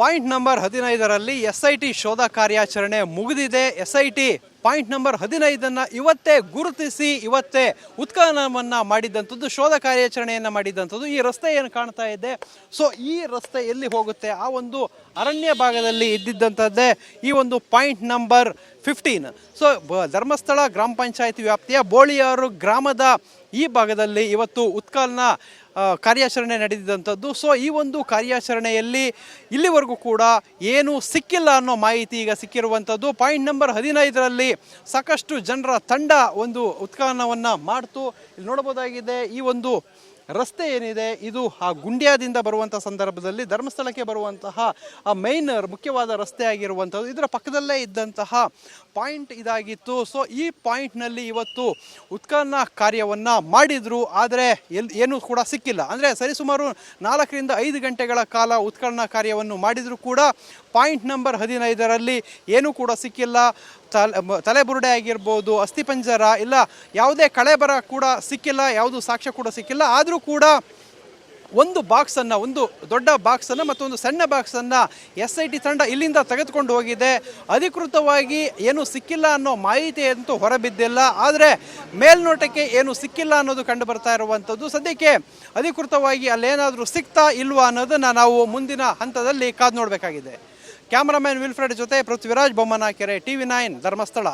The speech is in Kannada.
ಪಾಯಿಂಟ್ ನಂಬರ್ ಹದಿನೈದರಲ್ಲಿ ಎಸ್ ಐ ಶೋಧ ಕಾರ್ಯಾಚರಣೆ ಮುಗಿದಿದೆ. S I T point number ಹದಿನೈದನ್ನು ಇವತ್ತೇ ಗುರುತಿಸಿ ಇವತ್ತೇ ಉತ್ಖನವನ್ನು ಮಾಡಿದ್ದಂಥದ್ದು ಶೋಧ ಕಾರ್ಯಾಚರಣೆಯನ್ನು ಮಾಡಿದ್ದಂಥದ್ದು ಈ ರಸ್ತೆ ಏನು ಕಾಣ್ತಾ ಇದೆ. ಸೊ ಈ ರಸ್ತೆ ಎಲ್ಲಿ ಹೋಗುತ್ತೆ? ಆ ಒಂದು ಅರಣ್ಯ ಭಾಗದಲ್ಲಿ ಇದ್ದಿದ್ದಂಥದ್ದೇ ಈ ಒಂದು point number fifteen. So Dharmasthala ಗ್ರಾಮ ಪಂಚಾಯತಿ ವ್ಯಾಪ್ತಿಯ ಬೋಳಿಯಾರು ಗ್ರಾಮದ ಈ ಭಾಗದಲ್ಲಿ ಇವತ್ತು ಉತ್ಖನನ ಆ, ಕಾರ್ಯಾಚರಣೆ ನಡೆದಿದ್ದಂಥದ್ದು. ಸೊ ಈ ಒಂದು ಕಾರ್ಯಾಚರಣೆಯಲ್ಲಿ ಇಲ್ಲಿವರೆಗೂ ಕೂಡ ಏನೂ ಸಿಕ್ಕಿಲ್ಲ ಅನ್ನೋ ಮಾಹಿತಿ ಈಗ ಸಿಕ್ಕಿರುವಂಥದ್ದು. ಪಾಯಿಂಟ್ ನಂಬರ್ ಹದಿನೈದರಲ್ಲಿ ಸಾಕಷ್ಟು ಜನರ ತಂಡ ಒಂದು ಉತ್ಖನವನ್ನು ಮಾಡ್ತು. ಇಲ್ಲಿ ನೋಡಬಹುದಾಗಿದೆ, ಈ ಒಂದು ರಸ್ತೆ ಏನಿದೆ, ಇದು ಆ ಗುಂಡ್ಯಾದಿಂದ ಬರುವಂಥ ಸಂದರ್ಭದಲ್ಲಿ ಧರ್ಮಸ್ಥಳಕ್ಕೆ ಬರುವಂತಹ ಆ ಮೈನ್ ಮುಖ್ಯವಾದ ರಸ್ತೆ ಆಗಿರುವಂಥದ್ದು. ಇದರ ಪಕ್ಕದಲ್ಲೇ ಇದ್ದಂತಹ ಪಾಯಿಂಟ್ ಇದಾಗಿತ್ತು. ಸೊ ಈ ಪಾಯಿಂಟ್ನಲ್ಲಿ ಇವತ್ತು ಉತ್ಖನನ ಕಾರ್ಯವನ್ನು ಮಾಡಿದ್ರು. ಆದರೆ ಎಲ್, ಏನು ಕೂಡ ಸಿಕ್ಕಿಲ್ಲ. ಅಂದರೆ ಸರಿಸುಮಾರು ನಾಲ್ಕರಿಂದ ಐದು ಗಂಟೆಗಳ ಕಾಲ ಉತ್ಖನನ ಕಾರ್ಯವನ್ನು ಮಾಡಿದರೂ ಕೂಡ ಪಾಯಿಂಟ್ ನಂಬರ್ ಹದಿನೈದರಲ್ಲಿ ಏನೂ ಕೂಡ ಸಿಕ್ಕಿಲ್ಲ. ತಲೆಬುರುಡೆ ಆಗಿರ್ಬೋದು ಅಸ್ಥಿಪಂಜರ ಇಲ್ಲ ಯಾವುದೇ ಕಳೆ ಬರ ಕೂಡ ಸಿಕ್ಕಿಲ್ಲ, ಯಾವುದು ಸಾಕ್ಷ್ಯ ಕೂಡ ಸಿಕ್ಕಿಲ್ಲ. ಆದರೂ ಕೂಡ ಒಂದು ಬಾಕ್ಸನ್ನು ಒಂದು ದೊಡ್ಡ ಬಾಕ್ಸನ್ನು ಮತ್ತೊಂದು ಸಣ್ಣ ಬಾಕ್ಸನ್ನು ಎಸ್ ಐ ಟಿ ತಂಡ ಇಲ್ಲಿಂದ ತೆಗೆದುಕೊಂಡು ಹೋಗಿದೆ. ಅಧಿಕೃತವಾಗಿ ಏನು ಸಿಕ್ಕಿಲ್ಲ ಅನ್ನೋ ಮಾಹಿತಿ ಅಂತೂ ಹೊರಬಿದ್ದಿಲ್ಲ. ಆದರೆ ಮೇಲ್ನೋಟಕ್ಕೆ ಏನು ಸಿಕ್ಕಿಲ್ಲ ಅನ್ನೋದು ಕಂಡು ಬರ್ತಾ ಇರುವಂಥದ್ದು. ಸದ್ಯಕ್ಕೆ ಅಧಿಕೃತವಾಗಿ ಅಲ್ಲೇನಾದರೂ ಸಿಗ್ತಾ ಇಲ್ವಾ ಅನ್ನೋದನ್ನು ನಾವು ಮುಂದಿನ ಹಂತದಲ್ಲಿ ಕಾದು ನೋಡಬೇಕಾಗಿದೆ. ಕ್ಯಾಮರಾಮ್ಯಾನ್ ವಿಲ್ಫ್ರೆಡ್ ಜೊತೆ ಪೃಥ್ವಿರಾಜ್ ಬೊಮ್ಮನಾಕೆರೆ ಟಿವಿ ನೈನ್ ಧರ್ಮಸ್ಥಳ.